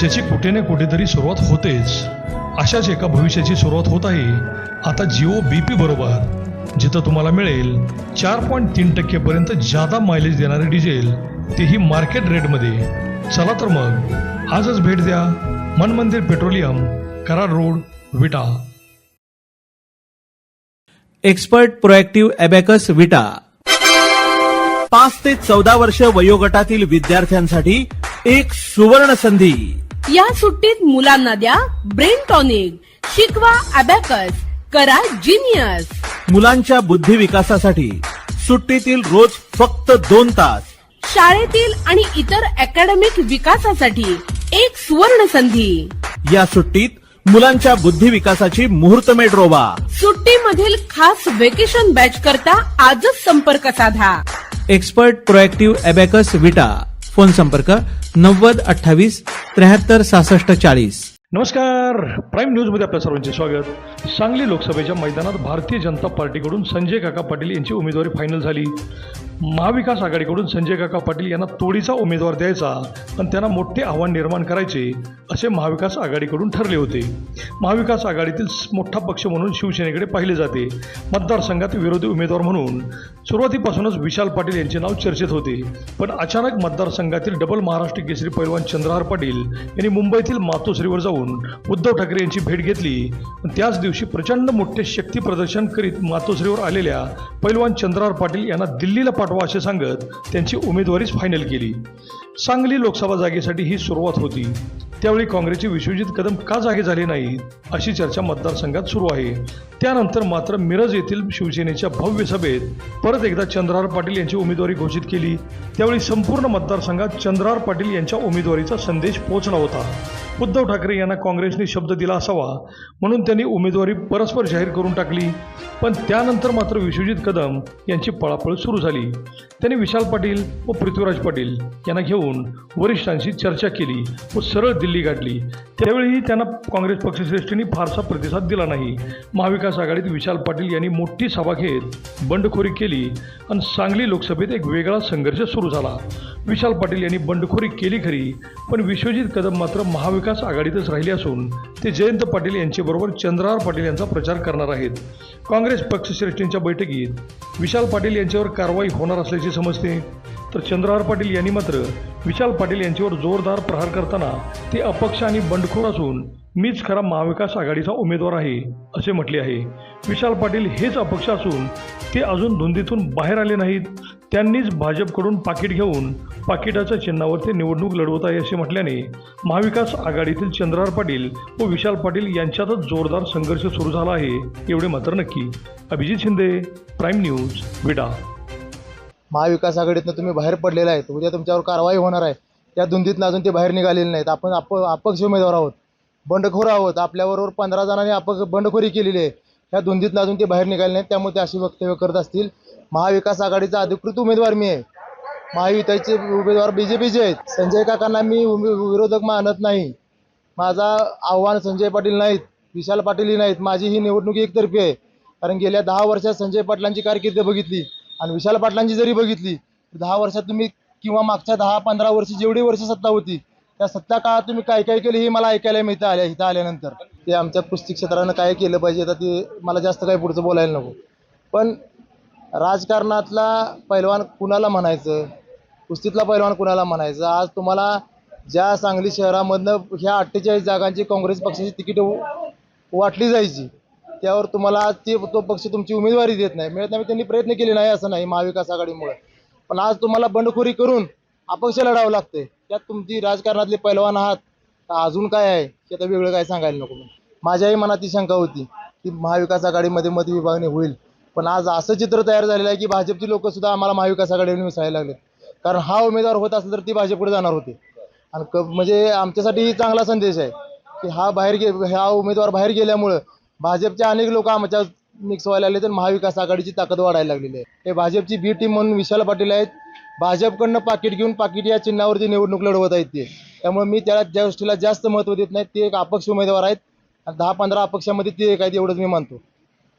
भविष्याची कुठे ना कुठेतरी सुरुवात होतेच. अशाच एका भविष्याची सुरुवात होत आहे. आता जिओ बी पी बरोबर जिथं तुम्हाला मिळेल चार पॉईंट तीन टक्केपर्यंत जादा मायलेज देणारे डिझेल तेही मार्केट रेटमध्ये चला तर मग आजच भेट द्या. Man Mandir petroleum Karad road Vita. Expert proactive abacus Vita. पाच ते चौदा वर्ष वयोगटातील विद्यार्थ्यांसाठी एक सुवर्ण संधी. या सुट्टीत मुलांना द्या ब्रेन टॉनिक. शिकवा अबॅकस. करा जिनियस. मुलांच्या बुद्धी विकासासाठी सुट्टीतील रोज फक्त दोन तास. शाळेतील आणि इतर अकॅडमिक विकासासाठी एक सुवर्ण संधी या सुट्टीत मुलांच्या बुद्धी विकासाची मुहूर्तमेढ रोवा. सुट्टीमधील खास वेकेशन बॅच करता आजच संपर्क साधा. Expert proactive abacus Vita phone संपर्क नव्वद अठ्ठावीस त्र्याहत्तर सहासष्ट चाळीस. नमस्कार. प्राईम न्यूजमध्ये आपल्या सर्वांचे स्वागत. सांगली लोकसभेच्या मैदानात भारतीय जनता पार्टीकडून संजय काका पाटील यांची उमेदवारी फायनल झाली. महाविकास आघाडीकडून संजय काका पाटील यांना तोडीचा उमेदवार द्यायचा पण त्यांना मोठे आव्हान निर्माण करायचे असे महाविकास आघाडीकडून ठरले होते. महाविकास आघाडीतील मोठा पक्ष म्हणून शिवसेनेकडे पाहिले जाते. मतदारसंघात विरोधी उमेदवार म्हणून सुरुवातीपासूनच विशाल पाटील यांचे नाव चर्चेत होते. पण अचानक मतदारसंघातील डबल महाराष्ट्र केसरी पैलवान चंद्रहार पाटील यांनी मुंबईतील मातोश्रीवर जाऊन उद्धव ठाकरे यांची भेट घेतली. त्याच दिवशी प्रचंड मोठे शक्ती प्रदर्शन करीत मातोश्रीवर आलेल्या पैलवान चंद्रहार पाटील यांना दिल्लीला पाठवा असे सांगत त्यांची उमेदवारीच फायनल केली. सांगली लोकसभा जागेसाठी ही सुरुवात होती. त्यावेळी काँग्रेसचे विश्वजित कदम का जागे झाले नाहीत अशी चर्चा मतदारसंघात सुरू आहे. त्यानंतर मात्र मिरज येथील शिवसेनेच्या भव्य सभेत परत एकदा चंद्रहार पाटील यांची उमेदवारी घोषित केली. त्यावेळी संपूर्ण मतदारसंघात चंद्रहार पाटील यांच्या उमेदवारीचा संदेश पोहोचला होता. उद्धव ठाकरे यांना काँग्रेसने शब्द दिला असावा म्हणून त्यांनी उमेदवारी परस्पर जाहीर करून टाकली. पण त्यानंतर मात्र विश्वजित कदम यांची पळापळ सुरू झाली. त्यांनी विशाल पाटील व पृथ्वीराज पाटील यांना घेऊन वरिष्ठांशी चर्चा केली व सरळ दिल्ली गाठली. त्यावेळीही त्यांना काँग्रेस पक्षश्रेष्ठींनी फारसा प्रतिसाद दिला नाही. महाविकास आघाडीत विशाल पाटील यांनी मोठी सभा घेत बंडखोरी केली आणि सांगली लोकसभेत एक वेगळा संघर्ष सुरू झाला. विशाल पाटील यांनी बंडखोरी केली खरी पण विश्वजित कदम मात्र महाविकास आघाडीतच राहिले असून ते जयंत पाटील यांच्याबरोबर चंद्रहार पाटील यांचा प्रचार करणार आहेत. काँग्रेस पक्षश्रेष्ठींच्या बैठकीत विशाल पाटील यांच्यावर कारवाई होणार असल्याचे समजते. तर चंद्रहार पाटील यांनी मात्र विशाल पाटील यांच्यावर जोरदार प्रहार करताना ते अपक्ष आणि बंडखोर असून मीच खरा महाविकास आघाडीचा उमेदवार आहे असे म्हटले आहे. विशाल पाटील हेच अपक्ष असून ते अजून धुंदीतून बाहेर आले नाहीत. त्यांनीच भाजपकडून पाकिट घेऊन पाकिटाच्या चिन्हावर ते निवडणूक लढवत आहे असे म्हटल्याने महाविकास आघाडीतील चंद्रहार पाटील व विशाल पाटील यांच्यातच जोरदार संघर्ष सुरू झाला आहे एवढे मात्र नक्की. अभिजित शिंदे प्राईम न्यूज विडा महाविकास आघाडीतनं तुम्ही बाहेर पडलेला आहे उद्या तुमच्यावर कारवाई होणार आहे. त्या धुंदीतनं अजून ते बाहेर निघालेले नाहीत. आपण आप अपक्ष उमेदवार आहोत बंडखोर आहोत. आपल्याबरोबर पंधरा जणांनी अपक्ष बंडखोरी केलेली आहे. ह्या धुंदीतनं अजून ते बाहेर निघाले नाहीत. त्यामुळे ते अशी वक्तव्य करत असतील. महाविकास आघाडीचा अधिकृत उमेदवार मी आहे. महायुतीचे उमेदवार बी जे पीचे आहेत. संजय काकांना मी उमे- विरोधक मानत नाही. माझा आव्हान संजय पाटील नाहीत. विशाल पाटीलही नाहीत. माझी ही निवडणूक एकतर्फी आहे. कारण गेल्या दहा वर्षात संजय पाटलांची कारकीर्द बघितली. आणि विशाल पाटलांची जरी बघितली दहा वर्षात तुम्ही किंवा मागच्या दहा पंधरा वर्ष जेवढी वर्ष सत्ता होती त्या सत्ता काळात तुम्ही काय काय केलं हे मला ऐकायला मिळतं आल्या इथं आल्यानंतर. ते आमच्या कुस्ती क्षेत्रानं काय केलं पाहिजे तर ते मला जास्त काही पुढचं बोलायला नको. पण राजकारणातला पैलवान कुणाला म्हणायचं? कुस्तीतला पैलवान कुणाला म्हणायचं? आज तुम्हाला ज्या सांगली शहरामधनं ह्या अठ्ठेचाळीस जागांची काँग्रेस पक्षाची तिकीटं वाटली जायची त्यावर तुम्हाला ते तो पक्ष तुमची उमेदवारी देत नाही. मिळत नाही त्यांनी प्रयत्न केले नाही असं नाही महाविकास आघाडीमुळे. पण आज तुम्हाला बंडखोरी करून अपक्ष लढावं लागते त्यात तुमची राजकारणातले पैलवान आहात. का अजून काय आहे? की आता वेगळं काय सांगायला नको मी. माझ्याही मनात ती शंका होती की महाविकास आघाडीमध्ये मतविभागणी होईल. पण आज असं चित्र तयार झालेलं आहे की भाजपची लोकंसुद्धा आम्हाला महाविकास आघाडीवर मिसळायला लागले कारण हा उमेदवार होत असेल तर ती भाजपकडे जाणार होते. आणि क म्हणजे आमच्यासाठी चांगला संदेश आहे की हा बाहेर गे हा उमेदवार बाहेर गेल्यामुळं भाजपचे अनेक लोक आमच्या मिक्स व्हायला लागले तर महाविकास आघाडीची ताकद वाढायला लागलेली आहे. हे भाजपची बी टीम म्हणून विशाल पाटील आहेत. भाजपकडनं पाकिट घेऊन पाकिट या चिन्हावरती निवडणूक लढवत आहेत ते. त्यामुळे मी त्याला ज्या गोष्टीला जास्त महत्त्व देत नाही ते एक अपक्ष उमेदवार आहेत. आणि दहा पंधरा अपक्षामध्ये ते एक आहेत एवढंच मी मानतो.